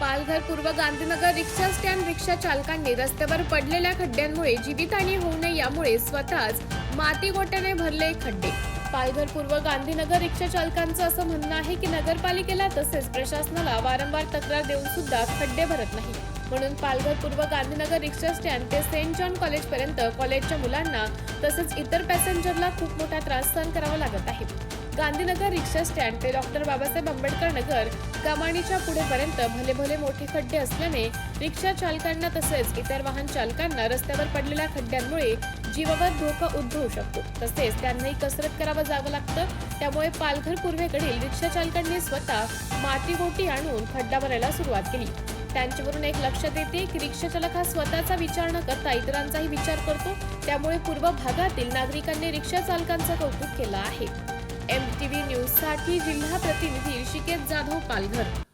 पालघर पूर्व Gandhinagar rickshaw stand रिक्षा चालकांनी रस्त्यावर पडलेल्या खड्ड्यांमुळे जीवितहानी होऊ नये यामुळे स्वतःच माती गोट्याने भरले खड्डे. पालघर पूर्व गांधीनगर रिक्षा चालकांचं असं म्हणणं आहे की नगरपालिकेला तसेच प्रशासनाला वारंवार तक्रार देऊन सुद्धा खड्डे भरत नाही. म्हणून पालघर पूर्व गांधीनगर रिक्षा स्टँड ते सेंट जॉन कॉलेज पर्यंत कॉलेजच्या मुलांना तसेच इतर पॅसेंजरला खूप मोठा त्रास सहन करावा लागत आहे. गांधीनगर रिक्षा स्टँड ते डॉक्टर बाबासाहेब आंबेडकर नगर कमानीच्या पुढेपर्यंत भले भले मोठे खड्डे असल्याने रिक्षा चालकांना तसेच इतर वाहन चालकांना रस्त्यावर पडलेल्या खड्ड्यांमुळे जीवावर धोका उद्भवू शकतो. तसेच त्यांनाही कसरत करावं जावं लागतं. त्यामुळे पालघर पूर्वेकडील रिक्षा चालकांनी स्वतः माती गोटी आणून खड्डा भरायला सुरुवात केली. त्यांच्यावरून एक लक्षात येते की रिक्षा चालक हा स्वतःचा विचार न करता इतरांचाही विचार करतो. त्यामुळे पूर्व भागातील नागरिकांनी रिक्षा चालकांचं कौतुक केलं आहे. एम टी व्ही न्यूजसाठी जिल्हा प्रतिनिधी ऋषिकेश जाधव पालघर.